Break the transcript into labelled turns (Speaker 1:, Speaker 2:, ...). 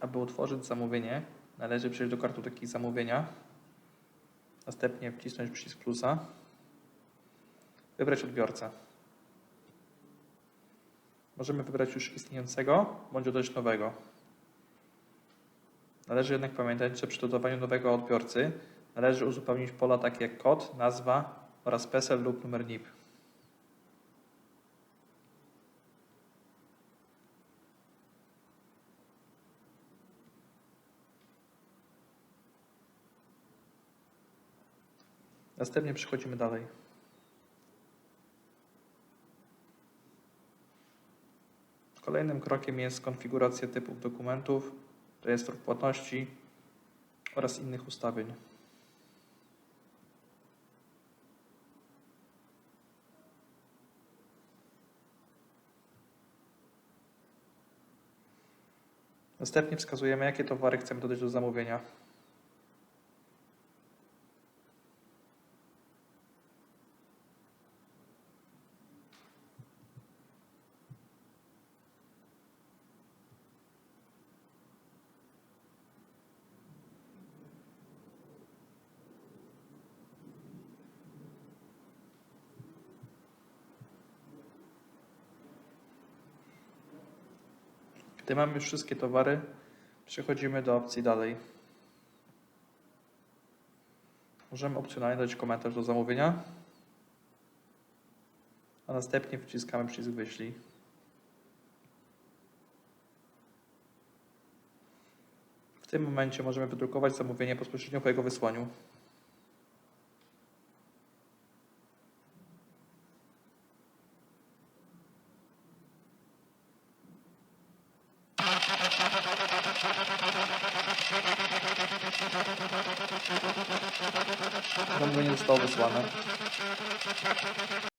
Speaker 1: Aby utworzyć zamówienie, należy przejść do kartoteki zamówienia, następnie wcisnąć przycisk plusa, wybrać odbiorcę. Możemy wybrać już istniejącego bądź dodać nowego. Należy jednak pamiętać, że przy dodawaniu nowego odbiorcy należy uzupełnić pola takie jak kod, nazwa oraz PESEL lub numer NIP. Następnie przechodzimy dalej. Kolejnym krokiem jest konfiguracja typów dokumentów, rejestrów płatności oraz innych ustawień. Następnie wskazujemy, jakie towary chcemy dodać do zamówienia. Gdy mamy już wszystkie towary, przechodzimy do opcji dalej. Możemy opcjonalnie dać komentarz do zamówienia, a następnie wciskamy przycisk wyślij. W tym momencie możemy wydrukować zamówienie bezpośrednio po jego wysłaniu. Zamówienie zostało wysłane.